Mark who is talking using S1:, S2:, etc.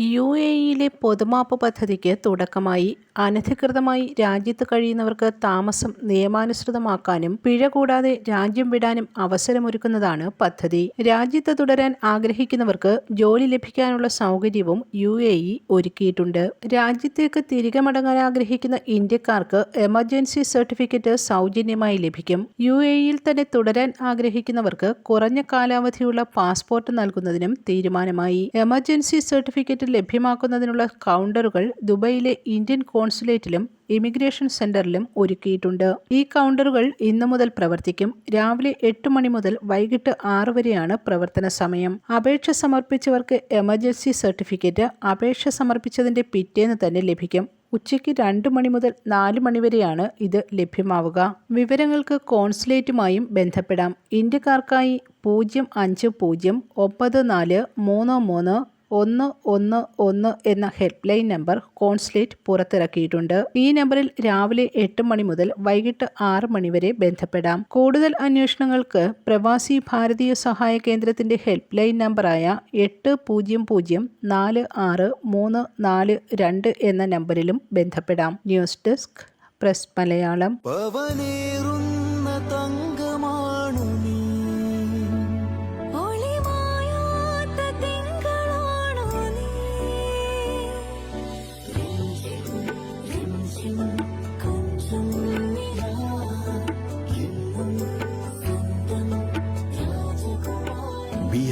S1: U A ഇയിലെ പൊതുമാപ്പ് പദ്ധതിക്ക് തുടക്കമായി. അനധികൃതമായി രാജ്യത്ത് കഴിയുന്നവർക്ക് താമസം നിയമാനുസൃതമാക്കാനും പിഴ കൂടാതെ രാജ്യം വിടാനും അവസരമൊരുക്കുന്നതാണ് പദ്ധതി. രാജ്യത്ത് തുടരാൻ ആഗ്രഹിക്കുന്നവർക്ക് ജോലി ലഭിക്കാനുള്ള സൗകര്യവും യു എ ഇ ഒരുക്കിയിട്ടുണ്ട്. രാജ്യത്തേക്ക് തിരികെ മടങ്ങാൻ ആഗ്രഹിക്കുന്ന ഇന്ത്യക്കാർക്ക് എമർജൻസി സർട്ടിഫിക്കറ്റ് സൗജന്യമായി ലഭിക്കും. യു എ ഇയിൽ തന്നെ തുടരാൻ ആഗ്രഹിക്കുന്നവർക്ക് കുറഞ്ഞ കാലാവധിയുള്ള പാസ്പോർട്ട് നൽകുന്നതിനും തീരുമാനമായി. എമർജൻസി സർട്ടിഫിക്കറ്റ് ലഭ്യമാക്കുന്നതിനുള്ള കൗണ്ടറുകൾ ദുബൈയിലെ ഇന്ത്യൻ കോൺസുലേറ്റിലും ഇമിഗ്രേഷൻ സെന്ററിലും ഒരുക്കിയിട്ടുണ്ട്. ഈ കൗണ്ടറുകൾ ഇന്നു മുതൽ പ്രവർത്തിക്കും. രാവിലെ എട്ട് മണി മുതൽ വൈകിട്ട് ആറ് വരെയാണ് പ്രവർത്തന സമയം. അപേക്ഷ സമർപ്പിച്ചവർക്ക് എമർജൻസി സർട്ടിഫിക്കറ്റ് അപേക്ഷ സമർപ്പിച്ചതിന്റെ പിറ്റേന്ന് തന്നെ ലഭിക്കും. ഉച്ചയ്ക്ക് രണ്ട് മണി മുതൽ നാല് മണിവരെയാണ് ഇത് ലഭ്യമാവുക. വിവരങ്ങൾക്ക് കോൺസുലേറ്റുമായും ബന്ധപ്പെടാം. ഇന്ത്യക്കാർക്കായി പൂജ്യം അഞ്ച് പൂജ്യം ഒമ്പത് നാല് മൂന്ന് മൂന്ന് ഒന്ന് ഒന്ന് ഒന്ന് എന്ന ഹെൽപ്പ് ലൈൻ നമ്പർ കോൺസുലേറ്റ് പുറത്തിറക്കിയിട്ടുണ്ട്. ഈ നമ്പറിൽ രാവിലെ എട്ട് മണി മുതൽ വൈകിട്ട് ആറ് മണി വരെ ബന്ധപ്പെടാം. കൂടുതൽ അന്വേഷണങ്ങൾക്ക് പ്രവാസി ഭാരതീയ സഹായ കേന്ദ്രത്തിന്റെ ഹെൽപ്പ് ലൈൻ നമ്പറായ എട്ട് പൂജ്യം പൂജ്യം നാല് ആറ് മൂന്ന് നാല് രണ്ട് എന്ന നമ്പറിലും ബന്ധപ്പെടാം. News desk press Malayalam.